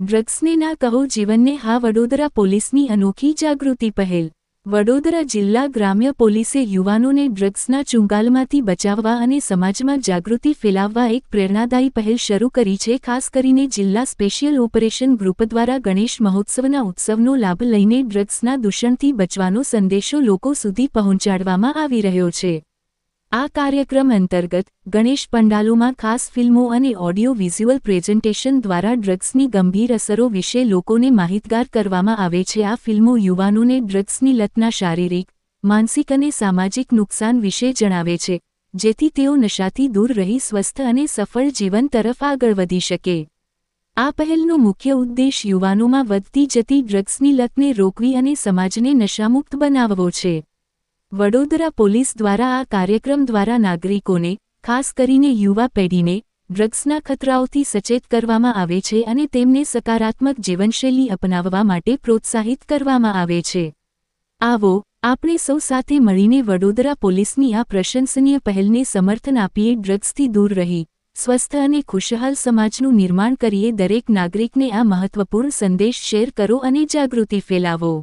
ડ્રગ્સને ના કહો જીવનને હા વડોદરા પોલીસની અનોખી જાગૃતિ પહેલ. વડોદરા જિલ્લા ગ્રામ્ય પોલીસે યુવાનોને ડ્રગ્સના ચુંગાલમાંથી બચાવવા અને સમાજમાં જાગૃતિ ફેલાવવા એક પ્રેરણાદાયી પહેલ શરૂ કરી છે, ખાસ કરીને જિલ્લા સ્પેશિયલ ઓપરેશન ગ્રુપ દ્વારા ગણેશ મહોત્સવના ઉત્સવનો લાભ લઈને ડ્રગ્સના દૂષણથી બચવાનો સંદેશો લોકો સુધી પહોંચાડવામાં આવી રહ્યો છે. આ કાર્યક્રમ અંતર્ગત ગણેશ પંડાલોમાં ખાસ ફિલ્મો અને ઓડિયો વિઝ્યુઅલ પ્રેઝન્ટેશન દ્વારા ડ્રગ્સની ગંભીર અસરો વિશે લોકોને માહિતગાર કરવામાં આવે છે. આ ફિલ્મો યુવાનોને ડ્રગ્સની લતના શારીરિક, માનસિક અને સામાજિક નુકસાન વિશે જણાવે છે, જેથી તેઓ નશાથી દૂર રહી, સ્વસ્થ અને સફળ જીવન તરફ આગળ વધી શકે. આ પહેલનો મુખ્ય ઉદ્દેશ યુવાનોમાં વધતી જતી ડ્રગ્સની લતને રોકવી અને સમાજને નશામુક્ત બનાવવો છે. વડોદરા પોલીસ દ્વારા આ કાર્યક્રમ દ્વારા નાગરિકોને, ખાસ કરીને યુવા પેઢીને, ડ્રગ્સના ખતરાઓથી સચેત કરવામાં આવે છે અને તેમને સકારાત્મક જીવનશૈલી અપનાવવા માટે પ્રોત્સાહિત કરવામાં આવે છે. આવો, આપણે સૌ સાથે મળીને વડોદરા પોલીસની આ પ્રશંસનીય પહેલને સમર્થન આપીએ ડ્રગ્સથી દૂર રહી, સ્વસ્થ અને ખુશહાલ સમાજનું નિર્માણ કરીએ દરેક નાગરિકને આ મહત્વપૂર્ણ સંદેશ શેર કરો અને જાગૃતિ ફેલાવો.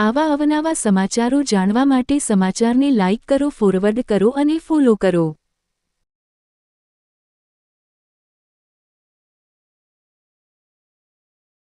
આવા અવનવા સમાચારો જાણવા માટે સમાચારને લાઇક કરો ફોરવર્ડ કરો અને ફોલો કરો.